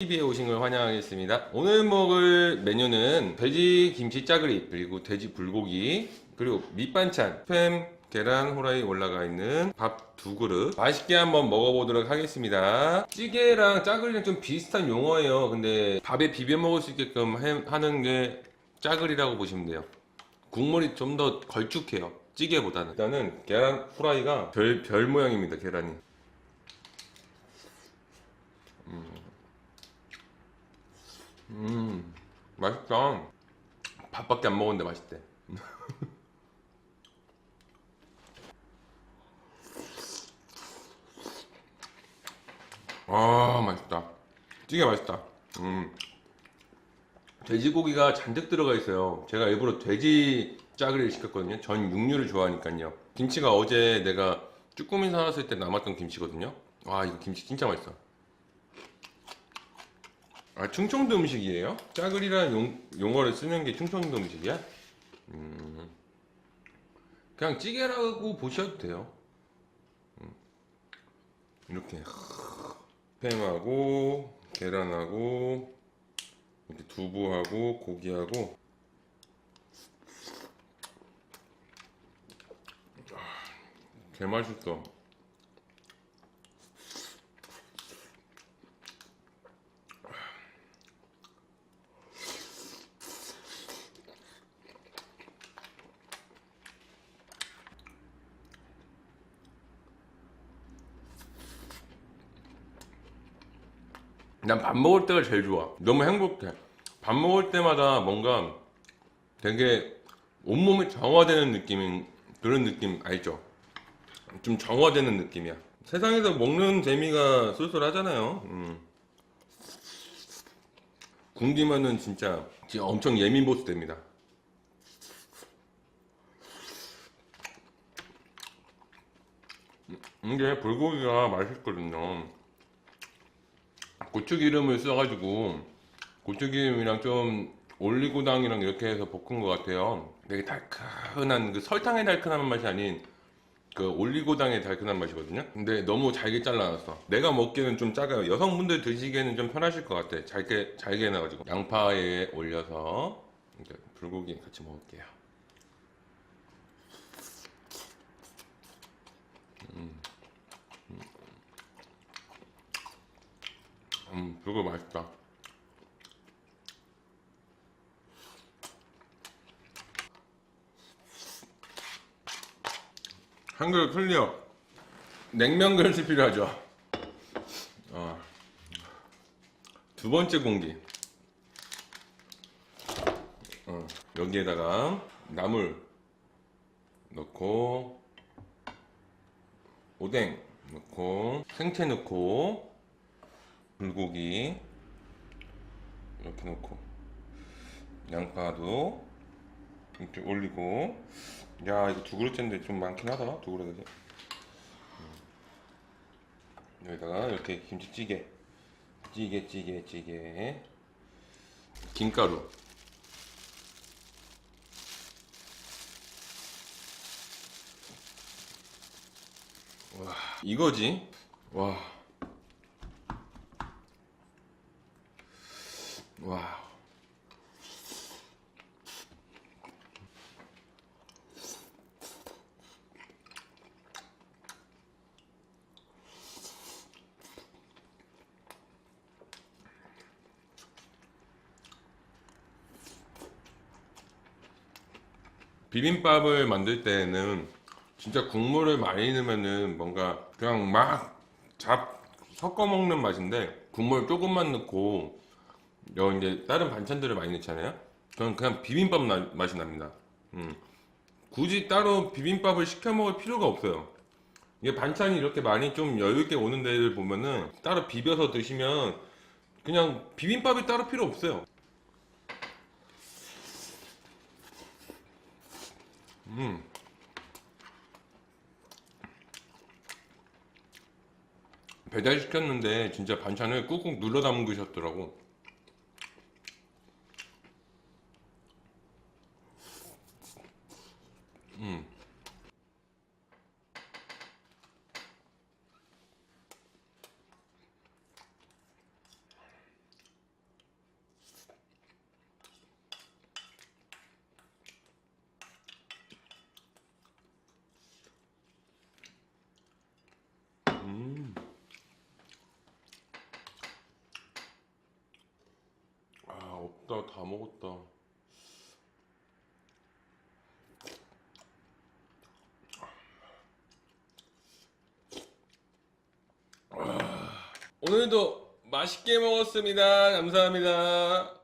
TV에 오신 걸 환영하겠습니다. 오늘 먹을 메뉴는 돼지 김치 짜그리 그리고 돼지 불고기 그리고 밑반찬 햄 계란 후라이 올라가 있는 밥 두 그릇 맛있게 한번 먹어보도록 하겠습니다. 찌개랑 짜글이랑 좀 비슷한 용어예요. 근데 밥에 비벼 먹을 수 있게끔 해- 하는 게 짜글이라고 보시면 돼요. 국물이 좀 더 걸쭉해요. 찌개보다는 일단은 계란 후라이가 별, 별 모양입니다. 계란이. 음, 맛있다. 밥밖에 안 먹었는데 맛있대. 아, 맛있다. 찌개 맛있다. 음. 돼지고기가 잔뜩 들어가 있어요. 제가 일부러 돼지 짜글이를 시켰거든요. 전 육류를 좋아하니까요. 김치가 어제 내가 쭈꾸미 사왔을 때 남았던 김치거든요. 와, 이거 김치 진짜 맛있어. 아, 충청도 음식이에요? 짜글이라는 용, 용어를 쓰는 게 충청도 음식이야? 음. 그냥 찌개라고 보셔도 돼요. 음. 이렇게 햄하고 계란하고 이렇게 두부하고 고기하고 아, 개 맛있어. 난 밥 먹을 때가 제일 좋아. 너무 행복해. 밥 먹을 때마다 뭔가 되게 온몸이 정화되는 느낌인 그런 느낌 알죠? 좀 정화되는 느낌이야. 세상에서 먹는 재미가 쏠쏠하잖아요. 음. 굶기면은 진짜, 엄청 예민 보스 됩니다. 음, 이게 불고기가 맛있거든요. 고추기름을 써가지고 고추기름이랑 좀 올리고당이랑 이렇게 해서 볶은 것 같아요. 되게 달큰한 그 설탕의 달큰한 맛이 아닌 그 올리고당의 달큰한 맛이거든요. 근데 너무 잘게 잘라놨어. 내가 먹기에는 좀 작아요. 여성분들 드시기에는 좀 편하실 것 같아. 잘게 잘게 해놔가지고 양파에 올려서 이제 불고기 같이 먹을게요. 음, 불고기 맛있다. 한 그릇 클리어. 냉면 그릇이 필요하죠. 어. 두 번째 공기. 어, 여기에다가 나물 넣고 오뎅 넣고 생채 넣고 불고기 이렇게 넣고 양파도 이렇게 올리고. 야 이거 두 그릇째인데 좀 많긴 하다 두 그릇이. 음. 여기다가 이렇게 김치찌개. 찌개 찌개 찌개. 김가루. 와 이거지? 와 와. 비빔밥을 만들 때는 진짜 국물을 많이 넣으면은 뭔가 그냥 막 잡 섞어 먹는 맛인데 국물 조금만 넣고 여 이제 다른 반찬들을 많이 넣잖아요. 저는 그냥 비빔밥 나- 맛이 납니다. 음. 굳이 따로 비빔밥을 시켜 먹을 필요가 없어요. 이게 반찬이 이렇게 많이 좀 여유 있게 오는 데를 보면은 따로 비벼서 드시면 그냥 비빔밥이 따로 필요 없어요. 음. 배달 시켰는데 진짜 반찬을 꾹꾹 눌러 담그셨더라고. 음. 없다 다 먹었다. 아, 오늘도 맛있게 먹었습니다. 감사합니다